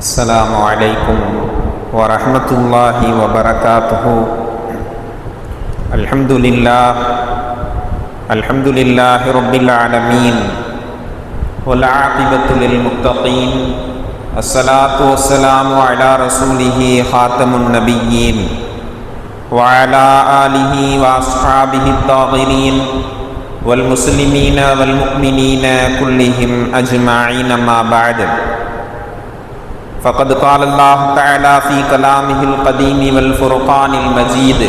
السلام عليكم ورحمة الله وبركاته. الحمد لله الحمد لله رب العالمين والعاقبة للمتقين الصلاة والسلام على رسوله خاتم النبيين وعلى آله وأصحابه الطاهرين والمسلمين والمؤمنين كلهم أجمعين ما بعد. فقد قال الله تعالى في كلامه القديم والفرقان المجيد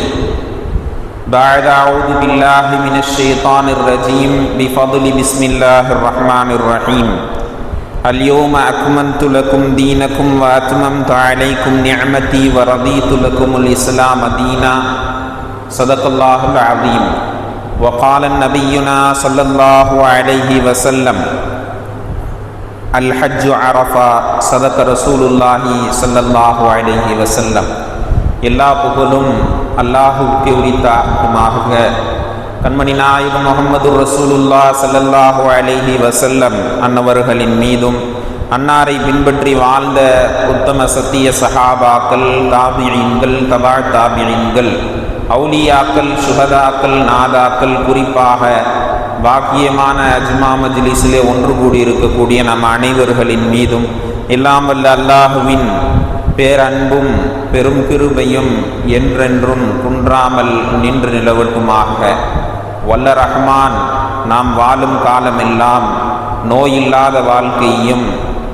بعد أعوذ بالله من الشيطان الرجيم بفضل بسم الله الرحمن الرحيم. اليوم أكملت لكم دينكم وأتممت عليكم نعمتي ورضيت لكم الإسلام دينا. صدق الله العظيم. وقال نبينا صلى الله عليه وسلم அல்ஹஜ்ஜு அரஃபா சதக ரசூலுல்லாஹி சல்லல்லாஹு அலஹி வசல்லம் எல்லா புகழும் அல்லாஹுக்கு உரித்தாகுமாக கண்மணி நாயகம் முகமது ரசூலுல்லா சல்லல்லாஹு அலஹி வசல்லம் அன்னவர்களின் மீதும் அன்னாரை பின்பற்றி வாழ்ந்த உத்தம சத்திய சஹாபாக்கள் தாபியங்கள் தபா தாபியங்கள் அவுலியாக்கள் சுகதாக்கள் நாதாக்கள் குறிப்பாக பாக்கியமான அஜ்மா மஜ்லிஸிலே ஒன்று கூடி இருக்கக்கூடிய நம் அனைவர்களின் மீதும் இல்லாமல் அல்லாஹுவின் பேரன்பும் பெரும் கிருபையும் என்றென்றும் குன்றாமல் நின்று நிலவட்டுமாக வல்ல ரஹ்மான் நாம் வாழும் காலமெல்லாம் நோயில்லாத வாழ்க்கையும்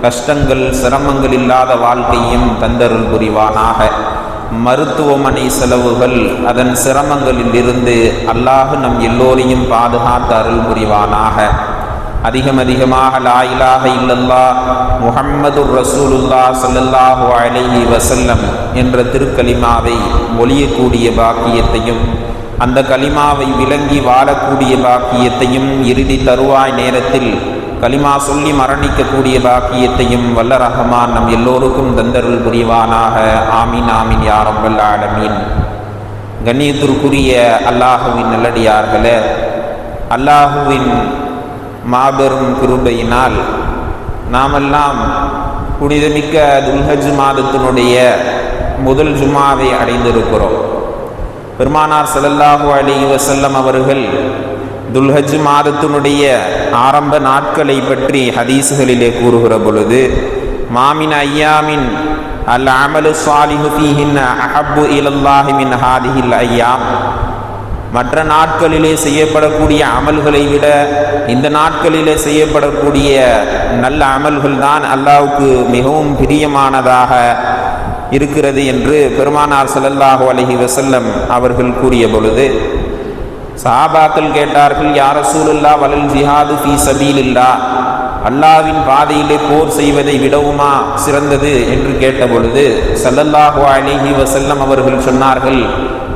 கஷ்டங்கள் சிரமங்கள் இல்லாத வாழ்க்கையும் தந்தருள் புரிவானாக. மருத்துவமனை செலவுகள் அதன் சிரமங்களில் இருந்து அல்லாஹ் நம் எல்லோரையும் பாதுகாத்து அருள் புரிவானாக. அதிகம் அதிகமாக லாயிலாக இல்லல்லா முஹம்மது ரசூலுல்லா சல்லல்லாஹு அலைஹி வசல்லம் என்ற திருக்கலிமாவை ஒழியக்கூடிய பாக்கியத்தையும் அந்த கலிமாவை விளங்கி வாழக்கூடிய பாக்கியத்தையும் இறுதி தருவாய் நேரத்தில் கலிமா சொல்லி மரணிக்கக்கூடிய பாக்கியத்தையும் வல்ல ரஹமான் நம் எல்லோருக்கும் தந்தருள் புரிவானாக. ஆமீன் ஆமீன் யாரம்பல் ஆலமீன். கண்ணியத்திற்குரிய அல்லாஹுவின் நல்லடியார்களே அல்லாஹுவின் மாபெரும் கிருபையினால் நாமெல்லாம் புனிதமிக்க துல்ஹஜ் மாதத்தினுடைய முதல் ஜுமாவை அடைந்திருக்கிறோம். பெருமானார் செல்லல்லாஹு அலி வசல்லம் அவர்கள் துல்ஹஜ் மாதத்தினுடைய ஆரம்ப நாட்களை பற்றி ஹதீஸுகளிலே கூறுகிற பொழுது மாமின் ஐயாமின் அல் அமலு சாலிஹு ஃபீஹின் அஹப்பு இலல்லாஹி மின் ஹாதிஹில் ஐயாம். மற்ற நாட்களிலே செய்யப்படக்கூடிய அமல்களை விட இந்த நாட்களிலே செய்யப்படக்கூடிய நல்ல அமல்கள் தான் அல்லாவுக்கு மிகவும் பிரியமானதாக இருக்கிறது என்று பெருமானார் சல்லல்லாஹு அலஹி வசல்லம் அவர்கள் கூறிய பொழுது சாபாக்கள் கேட்டார்கள் யார சூழல்லா வலல் ஜிஹாது ஃபி சபீலில்லா அல்லாவின் பாதையிலே போர் செய்வதை விடவுமா சிறந்தது என்று கேட்டபொழுது சல்லல்லாஹு அலிஹி வசல்லம் அவர்கள் சொன்னார்கள்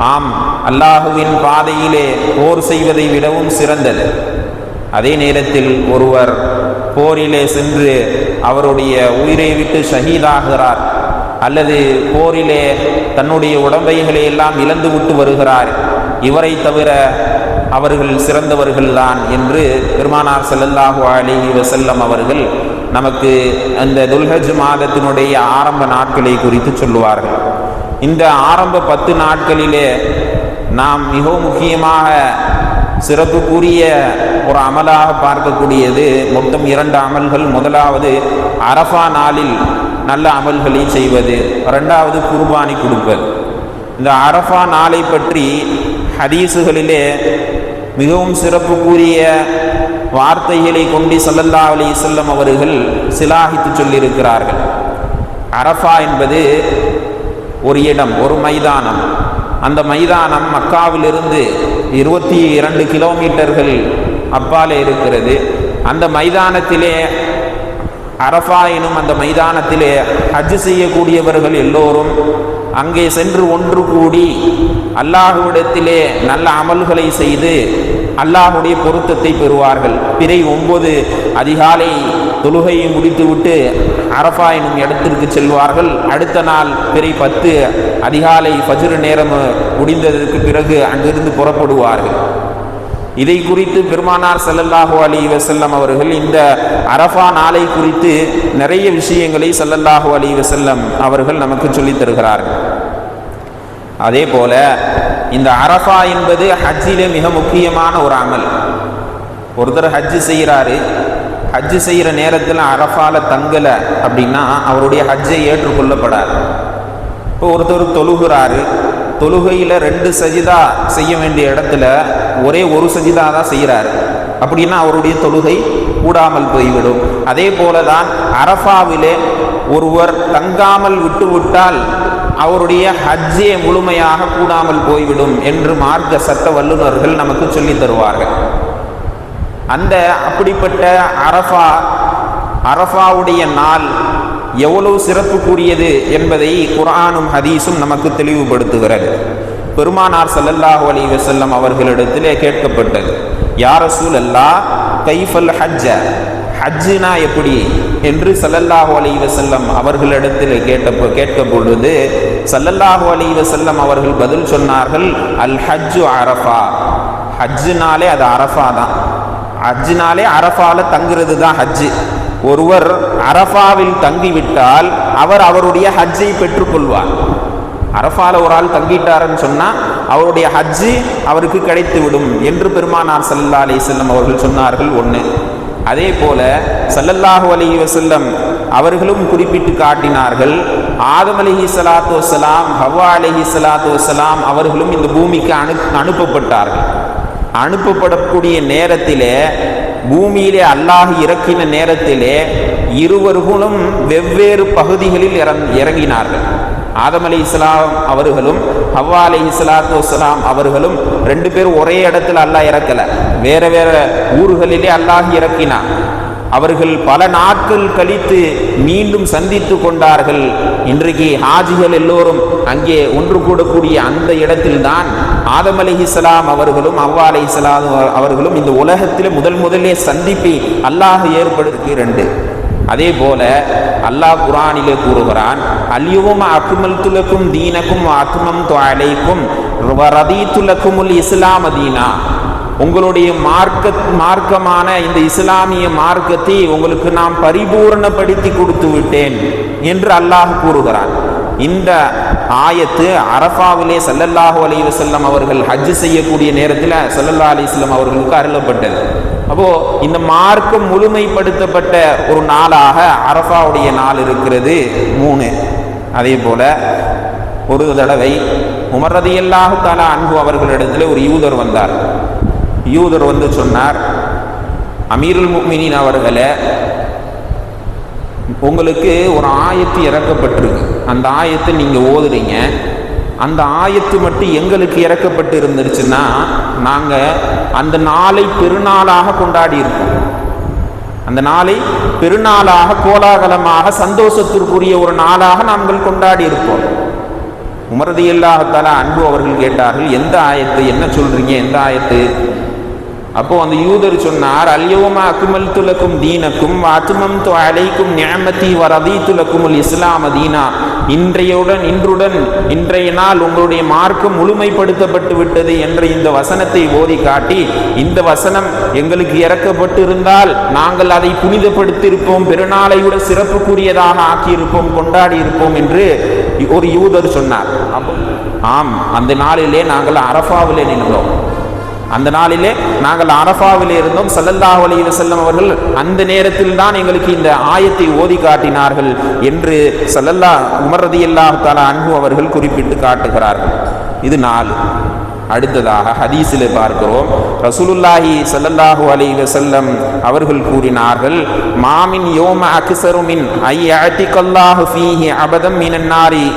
ஆம் அல்லாஹுவின் பாதையிலே போர் செய்வதை விடவும் சிறந்தது. அதே நேரத்தில் ஒருவர் போரிலே சென்று அவருடைய உயிரை விட்டு ஷஹீதாகிறார் அல்லது போரிலே தன்னுடைய உடம்பைகளை எல்லாம் இழந்து விட்டு வருகிறார் இவரை தவிர அவர்கள் சிறந்தவர்கள்தான் என்று பெருமானார் செல்லல்லாஹு அலிஹி வசல்லம் அவர்கள் நமக்கு அந்த துல்ஹஜ் மாதத்தினுடைய ஆரம்ப நாட்களை குறித்து சொல்லுவார்கள். இந்த ஆரம்ப பத்து நாட்களிலே நாம் மிகவும் முக்கியமாக சிறப்புக்குரிய ஒரு அமலாக பார்க்கக்கூடியது மொத்தம் இரண்டு அமல்கள். முதலாவது அரஃபா நாளில் நல்ல அமல்களை செய்வது. ரெண்டாவது குர்பானி கொடுப்பது. இந்த அரஃபா நாளை பற்றி ஹதீஸுகளிலே மிகவும் சிறப்புக்குரிய வார்த்தைகளை கொண்டு சல்லல்லா அலி செல்லம் அவர்கள் சிலாகித்து சொல்லியிருக்கிறார்கள். அரஃபா என்பது ஒரு இடம் ஒரு மைதானம். அந்த மைதானம் மக்காவிலிருந்து இருபத்தி இரண்டு கிலோமீட்டர்கள் அப்பாலே இருக்கிறது. அந்த மைதானத்திலே அரஃபா எனும் அந்த மைதானத்திலே ஹஜ் செய்யக்கூடியவர்கள் எல்லோரும் அங்கே சென்று ஒன்று கூடி அல்லாஹுவிடத்திலே நல்ல அமல்களை செய்து அல்லாஹுடைய பொருத்தத்தை பெறுவார்கள். பிறை ஒன்பது அதிகாலை தொழுகையை முடித்துவிட்டு அரஃபா எனும் இடத்திற்கு செல்வார்கள். அடுத்த நாள் பிறை பத்து அதிகாலை ஃபஜ்ரு நேரம் முடிந்ததற்கு பிறகு அங்கிருந்து புறப்படுவார்கள். இதை குறித்து பெருமானார் செல்லல்லாஹு அலி வசல்லம் அவர்கள் இந்த அரஃபா நாளை குறித்து நிறைய விஷயங்களை செல்லல்லாஹு அலி வசல்லம் அவர்கள் நமக்கு சொல்லித் தருகிறார்கள். அதே போல இந்த அரஃபா என்பது ஹஜ்ஜிலே மிக முக்கியமான ஒரு அமல். ஒருத்தர் ஹஜ்ஜு செய்கிறாரு ஹஜ்ஜு செய்கிற நேரத்தில் அரஃபால தங்கலை அப்படின்னா அவருடைய ஹஜ்ஜை ஏற்றுக்கொள்ளப்படாது. இப்போ ஒருத்தர் தொழுகிறாரு தொழுகையில் ரெண்டு சஜிதா செய்ய வேண்டிய இடத்துல ஒரே ஒரு சஜிதா தான் செய்கிறாரு அப்படின்னா அவருடைய தொழுகை கூடாமல் போய்விடும். அதே போல தான் அரஃபாவிலே ஒருவர் தங்காமல் விட்டுவிட்டால் அவருடைய ஹஜ்ஜே முழுமையாக கூடாமல் போய்விடும் என்று மார்க்க சட்ட வல்லுநர்கள் நமக்கு சொல்லித் தருவார்கள். அந்த அப்படிப்பட்ட அரஃபா அரஃபாவுடைய நாள் எவ்வளவு சிறப்புக்குரியது என்பதை குரானும் ஹதீஸும் நமக்கு தெளிவுபடுத்துகிறது. பெருமானார் சல்லல்லாஹு அலி வசல்லம் அவர்களிடத்திலே கேட்கப்பட்டது யார ரசூல் அல்லா கைஃபல் ஹஜ்ஜ? ஹஜ்ஜுனா எப்படி? என்று சல்லல்லாஹு அலி வசல்லம் அவர்களிடத்தில் கேட்ட கேட்க பொழுது ஸல்லல்லாஹு அலைஹி வஸல்லம் அவர்கள் பதில் சொன்னார்கள் அல் ஹஜ்ஜு அரஃபா. ஹஜ்ஜுனாலே அது அரஃபா தான். ஹஜ்ஜினாலே அரஃபால தங்குறது தான் ஹஜ்ஜு. ஒருவர் அரஃபாவில் தங்கிவிட்டால் அவர் அவருடைய ஹஜ்ஜை பெற்றுக்கொள்வார். அரஃபால ஒரு ஆள் தங்கிட்டாருன்னு சொன்னால் அவருடைய ஹஜ்ஜு அவருக்கு கிடைத்து விடும் என்று பெருமானார் சல்லல்லாலை செல்லம் அவர்கள் சொன்னார்கள் ஒன்று அதே போல சல்லல்லாஹு அலி வசல்லம் அவர்களும் குறிப்பிட்டு காட்டினார்கள் ஆதம் அலிஹி சலாத்து வசலாம் ஹவா அலிஹி சலாத்து வசலாம் அவர்களும் இந்த பூமிக்கு அனு அனுப்பப்பட்டார்கள். அனுப்பப்படக்கூடிய நேரத்திலே பூமியிலே அல்லாஹ் இறக்கின நேரத்திலே இருவர்களும் வெவ்வேறு பகுதிகளில் இறங் இறங்கினார்கள். ஆதம் அலி இஸ்லாம் அவர்களும் ஹவ்வா அலி இஸ்லாத்து வஸ்லாம் அவர்களும் ரெண்டு பேரும் ஒரே இடத்துல அல்லாஹ் இறக்கல. வேற வேற ஊர்களிலே அல்லாஹ் இறக்கினான். அவர்கள் பல நாட்கள் கழித்து மீண்டும் சந்தித்து கொண்டார்கள். இன்றைக்கு ஹாஜிகள் எல்லோரும் அங்கே ஒன்று கூடக்கூடிய அந்த இடத்தில்தான் ஆதம் அலி இஸ்லாம் அவர்களும் அவ்வா அலி இஸ்லாம் அவர்களும் இந்த உலகத்தில் முதல் முதலே சந்திப்பை அல்லாஹ் ஏற்படுத்தி ரெண்டு. அதே போல அல்லாஹ் குரானிலே கூறுகிறான் அல்யுவும் அக்குமல் துலக்கும் தீனக்கும் அக்குமம் தொலைக்கும் துலக்குமுல் இஸ்லாம தீனா. உங்களுடைய மார்க்க மார்க்கமான இந்த இஸ்லாமிய மார்க்கத்தை உங்களுக்கு நாம் பரிபூர்ணப்படுத்தி கொடுத்து விட்டேன் என்று அல்லாஹ் கூறுகிறான். இந்த ஆயத்து அரஃபாவிலே சல்லல்லாஹு அலி வசல்லம் அவர்கள் ஹஜ் செய்யக்கூடிய நேரத்தில் சல்லல்லா அலிஸ்லம் அவர்களுக்கு அருளப்பட்டது. அப்போ இந்த மார்க்கம் முழுமைப்படுத்தப்பட்ட ஒரு நாளாக அரஃபாவுடைய நாள் இருக்கிறது மூணு. அதே போல ஒரு தடவை உமரதியல்லாஹு தாலா அன்பு அவர்களிடத்தில் ஒரு யூதர் வந்தார். யூதர் வந்து சொன்னார் அமீருல் முக்மினின் அவர்களை உங்களுக்கு ஒரு ஆயத்து இறக்கப்பட்டிருக்கு. அந்த ஆயத்தை நீங்கள் ஓதுறீங்க அந்த ஆயத்து மட்டும் எங்களுக்கு இறக்கப்பட்டு இருந்துருச்சுன்னா நாங்கள் அந்த நாளை பெருநாளாக கொண்டாடி இருக்கோம் அந்த நாளை பெருநாளாக கோலாகலமாக சந்தோஷத்திற்குரிய ஒரு நாளாக நாங்கள் கொண்டாடி இருப்போம். உமரதியல்லாகத்தால அன்பு அவர்கள் கேட்டார்கள் எந்த ஆயத்து? என்ன சொல்றீங்க? எந்த ஆயத்து? அப்போ அந்த யூதர் சொன்னார் அல்யவமா அக்குமல் துலக்கும் தீனக்கும் அத்துமம் து அலைக்கும் ஞாமத்தி வரதி துலக்கும் இஸ்லாம தீனா. இன்றையுடன் இன்றுடன் இன்றைய நாள் உங்களுடைய மார்க்கம் முழுமைப்படுத்தப்பட்டு விட்டது என்ற இந்த வசனத்தை ஓதி காட்டி இந்த வசனம் எங்களுக்கு இறக்கப்பட்டிருந்தால் நாங்கள் அதை புனிதப்படுத்தியிருப்போம் பெருநாளை விட சிறப்புக்குரியதாக ஆக்கியிருப்போம் கொண்டாடி இருப்போம் என்று ஒரு யூதர் சொன்னார். ஆம் அந்த நாளிலே நாங்கள் அரஃபாவிலே நின்றோம். அந்த நாளிலே நாங்கள் அரஃபாவில் இருந்தோம். சல்லல்லாஹ் அலையில் செல்லும் அவர்கள் அந்த நேரத்தில் தான் எங்களுக்கு இந்த ஆயத்தை ஓதி காட்டினார்கள் என்று சல்லல்லா உமரதி ரதியல்லாஹு தஆலா அன்பு அவர்கள் குறிப்பிட்டு காட்டுகிறார்கள். இது நாலு. அடுத்ததாக ஹதீஸில் பார்க்கிறோம். ரசூலுல்லாஹி சல்லல்லாஹு அலி வசல்லம் அவர்கள் கூறினார்கள் மாமின் யோம அக்சருமின் மின் ஐ அத்திகல்லாஹு ஃபீஹி அபதம் மினன்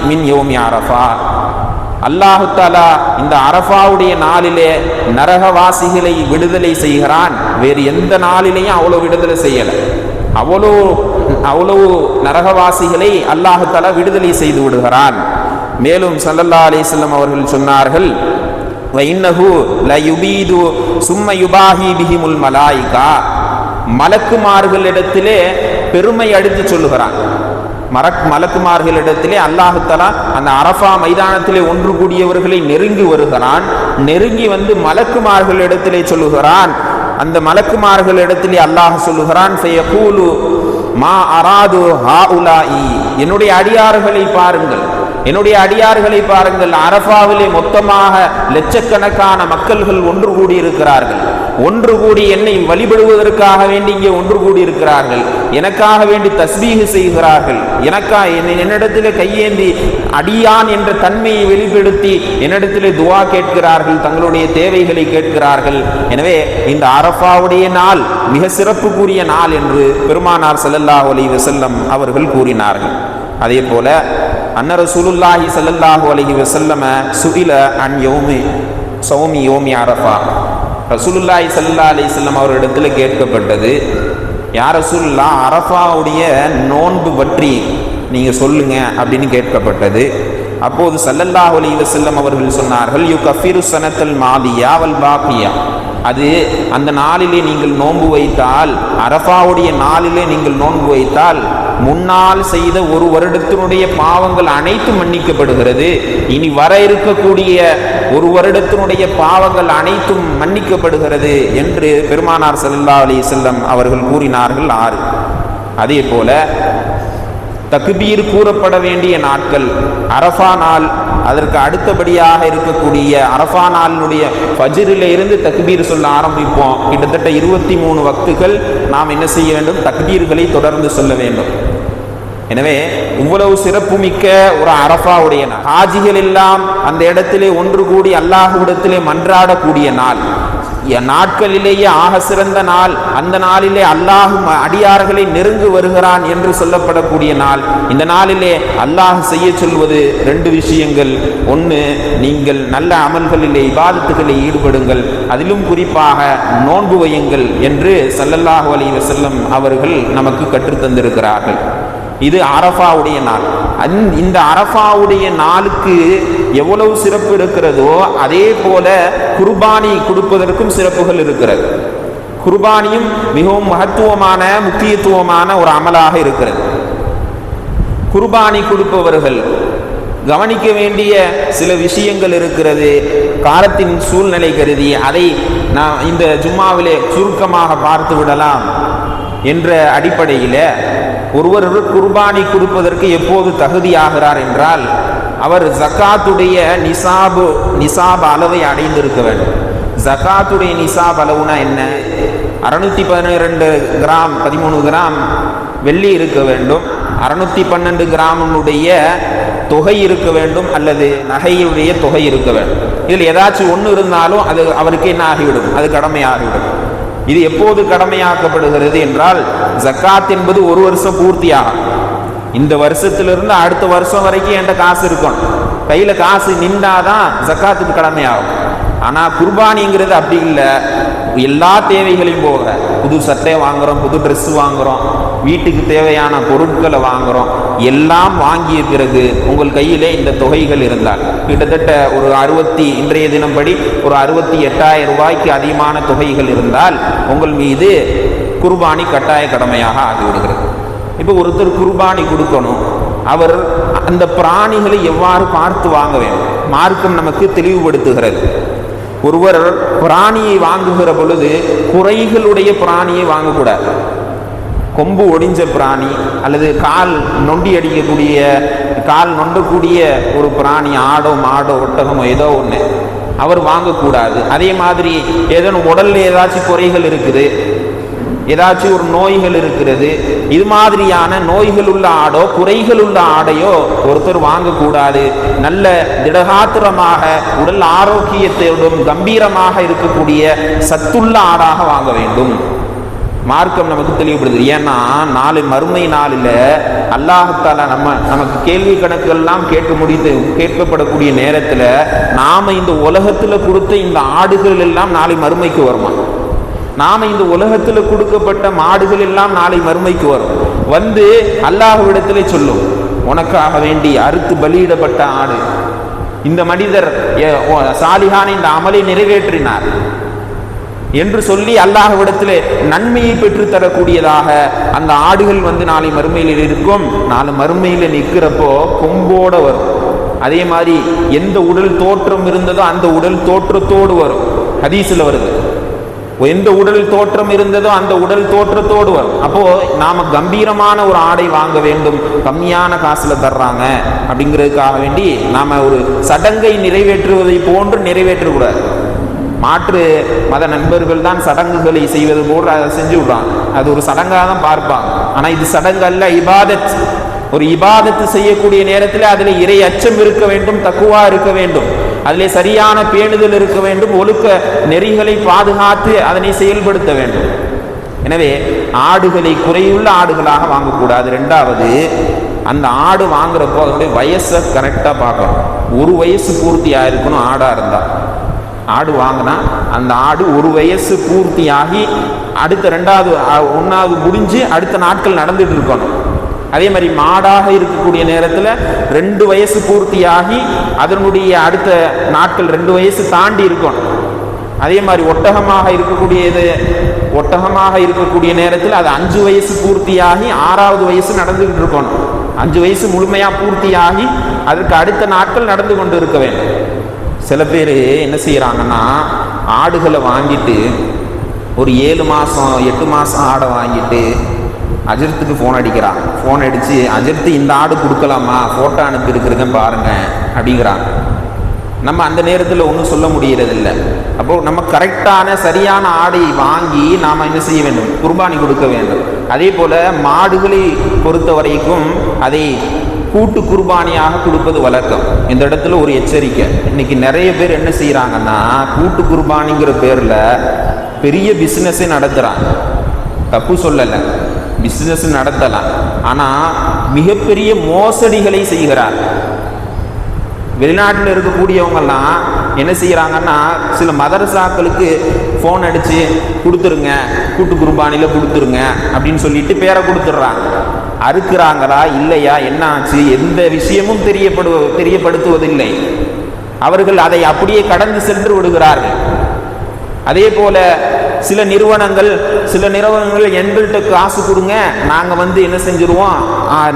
மின் யோமி அரஃபா. அல்லாஹு தாலா இந்த அரஃபாவுடைய நாளிலே நரகவாசிகளை விடுதலை செய்கிறான். வேறு எந்த நாளிலையும் அவ்வளோ விடுதலை செய்யலை. அவ்வளோ அவ்வளவு நரகவாசிகளை அல்லாஹு தாலா விடுதலை செய்து விடுகிறான். மேலும் சல்லல்லா அலிஸ்லம் அவர்கள் சொன்னார்கள் வைன்னகு ல யுபீது சும்ம யுபாஹி பிஹிமுல் மலாயிகா. மலக்குமார்களிடத்திலே பெருமை அடித்து சொல்லுகிறான். மரக் மலக்குமார்களிடத்திலே அல்லாஹுத்தலா அந்த அரஃபா மைதானத்திலே ஒன்று கூடியவர்களை நெருங்கி வருகிறான். நெருங்கி வந்து மலக்குமார்களிடத்திலே சொல்லுகிறான். அந்த மலக்குமார்களிடத்திலே அல்லாஹ் சொல்லுகிறான் ஃபயகூலு மா அராது ஹா ஹாஉலாஇ. என்னுடைய அடியார்களை பாருங்கள். என்னுடைய அடியார்களை பாருங்கள். அரஃபாவிலே மொத்தமாக லட்சக்கணக்கான மக்கள்கள் ஒன்று கூடியிருக்கிறார்கள். ஒன்று கூடி என்னை வழிபடுவதற்காக வேண்டி இங்கே ஒன்று கூடி இருக்கிறார்கள் எனக்காக வேண்டி தஸ்பீக செய்கிறார்கள். எனக்கா என்னை கையேந்தி அடியான் என்ற தன்மையை வெளிப்படுத்தி என்னிடத்தில் துவா கேட்கிறார்கள் தங்களுடைய தேவைகளை கேட்கிறார்கள். எனவே இந்த அரஃபாவுடைய நாள் மிக சிறப்புக்குரிய நாள் என்று பெருமானார் செல்லல்லா அலி வசல்லம் அவர்கள் கூறினார்கள். அதே போல அன்னர சுலுல்லாஹி ஸல்லல்லாஹு அலஹி வசல்லம சுகில அன் யோமி சௌமி யோமி அரஃபா ரசூலுல்லாய் சல்லா அலி செல்லம் அவரிடத்தில் கேட்கப்பட்டது யார் ரசூல்லா அரஃபாவுடைய நோன்பு பற்றி நீங்கள் சொல்லுங்க அப்படின்னு கேட்கப்பட்டது. அப்போது சல்லல்லாஹ் அலி வசல்லம் அவர்கள் சொன்னார்கள் யு கஃபிரு சனத்தல் மாதியா வல் பாக்கியா. அது அந்த நாளிலே நீங்கள் நோன்பு வைத்தால் அரஃபாவுடைய நாளிலே நீங்கள் நோன்பு வைத்தால் முன்னால் செய்த ஒரு வருடத்தினுடைய பாவங்கள் அனைத்தும் மன்னிக்கப்படுகிறது. இனி வர இருக்கக்கூடிய ஒரு வருடத்தினுடைய பாவங்கள் அனைத்தும் மன்னிக்கப்படுகிறது என்று பெருமானார் செல்லா அலி செல்லம் அவர்கள் கூறினார்கள். ஆறு. அதே போல தக்பீர் கூறப்பட வேண்டிய நாட்கள் அரஃபா நாள் அதற்கு அடுத்தபடியாக இருக்கக்கூடிய அரஃபா நாளினுடைய ஃபஜிரில் இருந்து தக்பீர் சொல்ல ஆரம்பிப்போம். கிட்டத்தட்ட இருபத்தி மூணு வக்துகள் நாம் என்ன செய்ய வேண்டும்? தக்பீர்களை தொடர்ந்து சொல்ல வேண்டும். எனவே இவ்வளவு சிறப்புமிக்க ஒரு அரபாவுடைய நாள். ஹாஜிகள் எல்லாம் அந்த இடத்திலே ஒன்று கூடி அல்லாஹுவிடத்திலே மன்றாடக்கூடிய நாள். நாட்களிலேயே ஆக சிறந்த நாள். அந்த நாளிலே அல்லாஹு அடியார்களை நெருங்கு வருகிறான் என்று சொல்லப்படக்கூடிய நாள். இந்த நாளிலே அல்லாஹ் செய்ய சொல்வது ரெண்டு விஷயங்கள். ஒன்று நீங்கள் நல்ல அமல்களிலே இபாதத்துகளில் ஈடுபடுங்கள். அதிலும் குறிப்பாக நோன்பு வையுங்கள் என்று சல்லல்லாஹு அலி வசல்லம் அவர்கள் நமக்கு கற்றுத்தந்திருக்கிறார்கள். இது அரஃபாவுடைய நாள். அந் இந்த அரஃபாவுடைய நாளுக்கு எவ்வளவு சிறப்பு இருக்கிறதோ அதே போல குர்பானி கொடுப்பதற்கும் சிறப்புகள் இருக்கிறது. குர்பானியும் மிகவும் மகத்துவமான முக்கியத்துவமான ஒரு அமலாக இருக்கிறது. குர்பானி கொடுப்பவர்கள் கவனிக்க வேண்டிய சில விஷயங்கள் இருக்கிறது. காலத்தின் சூழ்நிலை கருதி அதை நான் இந்த ஜும்மாவிலே சுருக்கமாக பார்த்து விடலாம் என்ற அடிப்படையில் ஒருவர் குர்பானி கொடுப்பதற்கு எப்போது தகுதியாகிறார் என்றால் அவர் ஜக்காத்துடைய நிசாபு நிசாப் அளவை அடைந்திருக்க வேண்டும். ஜக்காத்துடைய நிசாப் அளவுனா என்ன? அறுநூத்தி பன்னிரெண்டு கிராம் பதிமூணு கிராம் வெள்ளி இருக்க வேண்டும். அறுநூத்தி பன்னெண்டு கிராமனுடைய தொகை இருக்க வேண்டும் அல்லது நகையுடைய தொகை இருக்க வேண்டும். இதில் ஏதாச்சும் ஒன்று இருந்தாலும் அது அவருக்கு என்ன ஆகிவிடும்? அது கடமையாகிவிடும். இது எப்போது கடமையாக்கப்படுகிறது என்றால் ஜக்காத் என்பது ஒரு வருஷம் பூர்த்தியாகும். இந்த வருஷத்திலிருந்து அடுத்த வருஷம் வரைக்கும் என்கிட்ட காசு இருக்கும். கையில் காசு நின்றாதான் ஜக்காத்துக்கு கடமையாகும். ஆனால் குர்பானிங்கிறது அப்படி இல்லை. எல்லா தேவைகளையும் போக புது சட்டை வாங்குகிறோம் புது ட்ரெஸ் வாங்குகிறோம் வீட்டுக்கு தேவையான பொருட்களை வாங்குகிறோம் எல்லாம் வாங்கிய பிறகு உங்கள் கையிலே இந்த தொகைகள் இருந்தால். கிட்டத்தட்ட ஒரு அறுபத்தி இன்றைய தினம்படி ஒரு அறுபத்தி எட்டாயிரம் ரூபாய்க்கு அதிகமான தொகைகள் இருந்தால் உங்கள் மீது குர்பானி கட்டாய கடமையாக ஆகிவிடுகிறது. இப்போ ஒருத்தர் குர்பானி கொடுக்கணும். அவர் அந்த பிராணிகளை எவ்வாறு பார்த்து வாங்க வேண்டும்? மார்க்கம் நமக்கு தெளிவுபடுத்துகிறது. ஒருவர் பிராணியை வாங்குகிற பொழுது குறைகளுடைய பிராணியை வாங்கக்கூடாது. கொம்பு ஒடிஞ்ச பிராணி அல்லது கால் நொண்டி அடிக்கக்கூடிய கால் நொண்டக்கூடிய ஒரு பிராணி ஆடோ மாடோ ஒட்டகமோ ஏதோ ஒன்று அவர் வாங்கக்கூடாது. அதே மாதிரி ஏதேனும் உடலில் ஏதாச்சும் குறைகள் இருக்குது ஏதாச்சும் ஒரு நோய்கள் இருக்கிறது இது மாதிரியான நோய்கள் உள்ள ஆடோ குறைகள் உள்ள ஆடையோ ஒருத்தர் வாங்கக்கூடாது. நல்ல திடகாத்திரமாக உடல் ஆரோக்கியத்தோடும் கம்பீரமாக இருக்கக்கூடிய சத்துள்ள ஆடாக வாங்க வேண்டும். மார்க்கம் நமக்கு தெளிவுபடுது. ஏன்னா நாளை மறுமை நாளில் அல்லாஹத்தால நம்ம நமக்கு கேள்வி கணக்குகள்லாம் கேட்க முடித்து கேட்கப்படக்கூடிய நேரத்தில் நாம இந்த உலகத்தில் கொடுத்த இந்த ஆடுகள் எல்லாம் நாளை மறுமைக்கு வருமா? நாம இந்த உலகத்தில் கொடுக்கப்பட்ட மாடுகள் எல்லாம் நாளை மறுமைக்கு வரும். வந்து அல்லாஹ்விடத்தில் சொல்லும் உனக்காக வேண்டி அறுத்து பலியிடப்பட்ட ஆடு. இந்த மனிதர் சாலிஹான் சாலிகான இந்த அமலை நிறைவேற்றினார். என்று சொல்லி அல்லாஹ்விடத்தில் நன்மையை பெற்றுத்தரக்கூடியதாக அந்த ஆடுகள் வந்து நாளை மறுமையில் இருக்கும். நாலு மறுமையில் நிற்கிறப்போ கொம்போட வரும். அதே மாதிரி எந்த உடல் தோற்றம் இருந்ததோ அந்த உடல் தோற்றத்தோடு வரும். ஹதீஸில் வருது. எந்த உடல் தோற்றம் இருந்ததோ அந்த உடல் தோற்றத்தோடு வரும். அப்போ நாம கம்பீரமான ஒரு ஆடை வாங்க வேண்டும். கம்மியான காசுல தர்றாங்க. அப்படிங்கிறதுக்காக வேண்டி நாம ஒரு சடங்கை நிறைவேற்றுவதை போன்று நிறைவேற்றக்கூடாது. மாற்று மத நண்பர்கள் தான் சடங்குகளை செய்வது போல் அதை செஞ்சு விடுவான் அது ஒரு சடங்காக தான் பார்ப்பான். ஆனா இது சடங்கு அல்ல இபாதத். ஒரு இபாதத்து செய்யக்கூடிய நேரத்தில் அதில் இறை அச்சம் இருக்க வேண்டும் தக்குவா இருக்க வேண்டும். அதிலே சரியான பேணுதல் இருக்க வேண்டும் ஒழுக்க நெறிகளை பாதுகாத்து அதனை செயல்படுத்த வேண்டும். எனவே ஆடுகளை குறையுள்ள ஆடுகளாக வாங்கக்கூடாது. ரெண்டாவது அந்த ஆடு வாங்குறப்போ அதனுடைய வயசை கரெக்டாக பார்க்கணும். ஒரு வயசு பூர்த்தியாக இருக்கணும் ஆடாக இருந்தால் ஆடு வாங்கினா அந்த ஆடு ஒரு வயசு பூர்த்தியாகி அடுத்த ரெண்டாவது ஒன்றாவது முடிஞ்சு அடுத்த நாட்கள் நடந்துட்டு இருக்கணும் அதே மாதிரி மாடாக இருக்கக்கூடிய நேரத்தில் ரெண்டு வயசு பூர்த்தியாகி அதனுடைய அடுத்த நாட்கள் ரெண்டு வயசு தாண்டி இருக்கணும் அதே மாதிரி ஒட்டகமாக இருக்கக்கூடியது ஒட்டகமாக இருக்கக்கூடிய நேரத்தில் அது அஞ்சு வயசு பூர்த்தியாகி ஆறாவது வயசு நடந்துகிட்டு இருக்கணும் அஞ்சு வயசு முழுமையாக பூர்த்தியாகி அதற்கு அடுத்த நாட்கள் நடந்து கொண்டு இருக்க வேண்டும். சில பேர் என்ன செய்கிறாங்கன்னா ஆடுகளை வாங்கிட்டு ஒரு ஏழு மாதம் எட்டு மாதம் ஆடை வாங்கிட்டு அஜர்த்துக்கு ஃபோன் அடிக்கிறான் ஃபோன் அடித்து அஜர்த்து இந்த ஆடு கொடுக்கலாமா? ஃபோட்டோ அனுப்பியிருக்கிறேங்க பாருங்க அப்படிங்கிறான் நம்ம அந்த நேரத்தில் ஒன்றும் சொல்ல முடியறதில்ல. அப்போ நம்ம கரெக்டான சரியான ஆடை வாங்கி நாம் என்ன செய்ய வேண்டும்? குர்பானி கொடுக்க வேண்டும். அதே போல் மாடுகளை பொறுத்த வரைக்கும் அதை கூட்டு குர்பானியாக கொடுப்பது வழக்கம். இந்த இடத்துல ஒரு எச்சரிக்கை. இன்னைக்கு நிறைய பேர் என்ன செய்கிறாங்கன்னா கூட்டு குர்பானிங்கிற பேரில் பெரிய பிஸ்னஸே நடத்துகிறாங்க தப்பு சொல்லலை. பிஸ்னஸ் நடத்தலாம். ஆனால் மிகப்பெரிய மோசடிகளை செய்கிறார் வெளிநாட்டில் இருக்கக்கூடியவங்கெல்லாம் என்ன செய்கிறாங்கன்னா சில மதரசாக்களுக்கு ஃபோன் அடித்து கொடுத்துருங்க. கூட்டு குர்பானியில் கொடுத்துருங்க. அப்படின்னு சொல்லிட்டு பேரை கொடுத்துட்றாங்க. அறுக்கிறாங்களா இல்லையா என்ன ஆச்சு எந்த விஷயமும் தெரியப்படு தெரியப்படுத்துவதில்லை. அவர்கள் அதை அப்படியே கடந்து சென்று விடுகிறார்கள். அதே போல சில நிறுவனங்கள் சில நிறுவனங்கள் எங்கள்கிட்ட காசு கொடுங்க நாங்கள் வந்து என்ன செஞ்சுருவோம்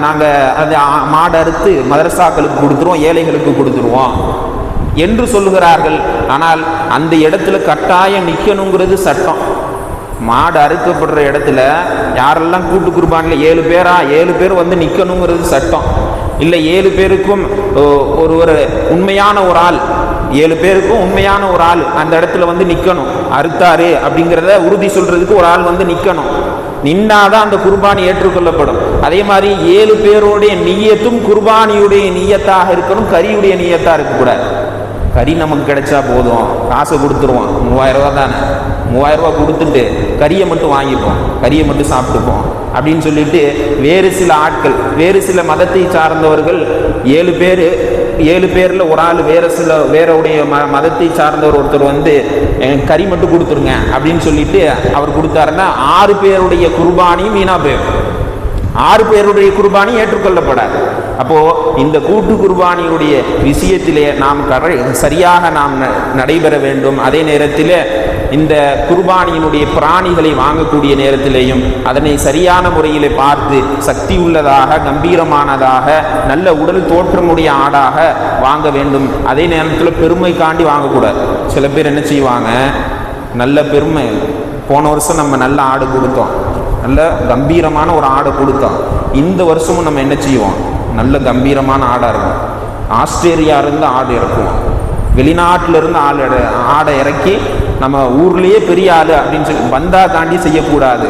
நாங்கள் அதை மாடு அறுத்து மதரசாக்களுக்கு கொடுத்துருவோம் ஏழைகளுக்கு கொடுத்துருவோம் என்று சொல்லுகிறார்கள். ஆனால் அந்த இடத்துல கட்டாயம் நிற்கணுங்கிறது சட்டம். மாடு அறுக்கப்படுற இடத்துல யாரெல்லாம் கூட்டு குருபானில் ஏழு பேரா ஏழு பேர் வந்து நிற்கணுங்கிறது சட்டம். இல்லை ஏழு பேருக்கும் ஓ, ஒரு ஒரு உண்மையான ஒரு ஆள் ஏழு பேருக்கும் உண்மையான ஒரு ஆள் அந்த இடத்துல வந்து நிற்கணும் அறுத்தாரு அப்படிங்கிறத உறுதி சொல்கிறதுக்கு ஒரு ஆள் வந்து நிற்கணும் நின்னாதான் அந்த குர்பானி ஏற்றுக்கொள்ளப்படும். அதே மாதிரி ஏழு பேருடைய நீயத்தும் குர்பானியுடைய நீயத்தாக இருக்கணும் கரியுடைய நீயத்தாக இருக்கக்கூடாது. கறி நமக்கு கிடைச்சா போதும். காசை கொடுத்துருவோம். மூவாயிரரூவா தானே. மூவாயிரரூவா கொடுத்துட்டு கறியை மட்டும் வாங்கிப்போம். கறியை மட்டும் சாப்பிட்டுப்போம். அப்படின்னு சொல்லிட்டு வேறு சில ஆட்கள் வேறு சில மதத்தை சார்ந்தவர்கள் ஏழு பேர் ஏழு பேரில் ஒரு ஆள் வேறு சில வேறவுடைய ம மதத்தை சார்ந்தவர் ஒருத்தர் வந்து எனக்கு கறி மட்டும் கொடுத்துருங்க. அப்படின்னு சொல்லிட்டு அவர் கொடுத்தாருன்னா ஆறு பேருடைய குர்பானியும் வீணாக போயிடும். ஆறு பேருடைய குர்பானியும் ஏற்றுக்கொள்ளப்படாது. அப்போது இந்த கூட்டு குர்பானியுடைய விஷயத்திலே நாம் கரை சரியாக நாம் ந- நடைபெற வேண்டும். அதே நேரத்தில் இந்த குர்பானியினுடைய பிராணிகளை வாங்கக்கூடிய நேரத்திலேயும் அதனை சரியான முறையில் பார்த்து சக்தி உள்ளதாக கம்பீரமானதாக நல்ல உடல் தோற்றமுடைய ஆடாக வாங்க வேண்டும். அதே நேரத்தில் பெருமைக்காண்டி வாங்கக்கூடாது. சில பேர் என்ன செய்வாங்க? நல்ல பெருமை. போன வருஷம் நம்ம நல்ல ஆடு கொடுத்தோம். நல்ல கம்பீரமான ஒரு ஆடை கொடுத்தோம். இந்த வருஷமும் நம்ம என்ன செய்வோம்? நல்ல கம்பீரமான ஆடாக இருக்கும். ஆஸ்திரேலியாவிலேருந்து இருந்து ஆடு இறக்குவோம். வெளிநாட்டிலிருந்து ஆள் எட- ஆடை இறக்கி நம்ம ஊர்லேயே பெரிய ஆள் அப்படின்னு சொல்லி வந்தா தாண்டி செய்யக்கூடாது.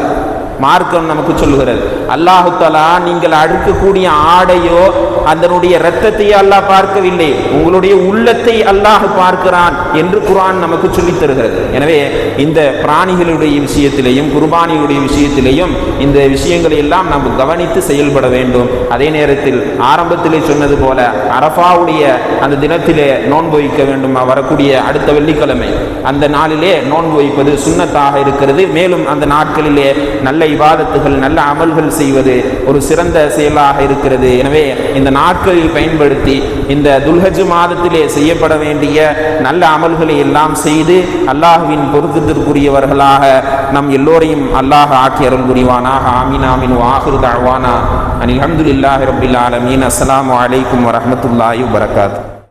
மார்க்கம் நமக்கு சொல்லுகிறது. அல்லாஹு தலா நீங்கள் அடுக்கக்கூடிய ஆடையோ அதனுடைய இரத்தத்தையோ அல்லாஹ் பார்க்கவில்லை. உங்களுடைய உள்ளத்தை அல்லாஹ் பார்க்கிறான் என்று குரான் நமக்கு சொல்லித் தருகிறது. எனவே இந்த பிராணிகளுடைய விஷயத்திலேயும் குர்பானியுடைய விஷயத்திலையும் இந்த விஷயங்களை எல்லாம் நாம் கவனித்து செயல்பட வேண்டும். அதே நேரத்தில் ஆரம்பத்திலே சொன்னது போல அரஃபாவுடைய அந்த தினத்திலே நோன்பு வைக்க வேண்டும். வரக்கூடிய அடுத்த வெள்ளிக்கிழமை அந்த நாளிலே நோன்பு வைப்பது சுண்ணத்தாக இருக்கிறது. மேலும் அந்த நாட்களிலே நல்ல இவாதத்துகள் நல்ல அமல்கள் செய்வது ஒரு சிறந்த செயலாக இருக்கிறது. எனவே இந்த நாட்களில் பயன்படுத்தி இந்த துல்ஹஜ் மாதத்திலே செய்யப்பட வேண்டிய நல்ல அமல்களை எல்லாம் செய்து அல்லாஹுவின் பொருத்தத்திற்குரியவர்களாக நம் எல்லோரையும் அல்லாஹ் ஆக்கி அருள் புரிவானாக. ஆமீன் ஆமீன். வாஹிரு தஅவானா. அனில் ஹம்துலில்லாஹி ரப்பில் ஆலமீன். அஸ்லாம் அலைக்கும் வரமத்துல்லாஹி வரகாத்து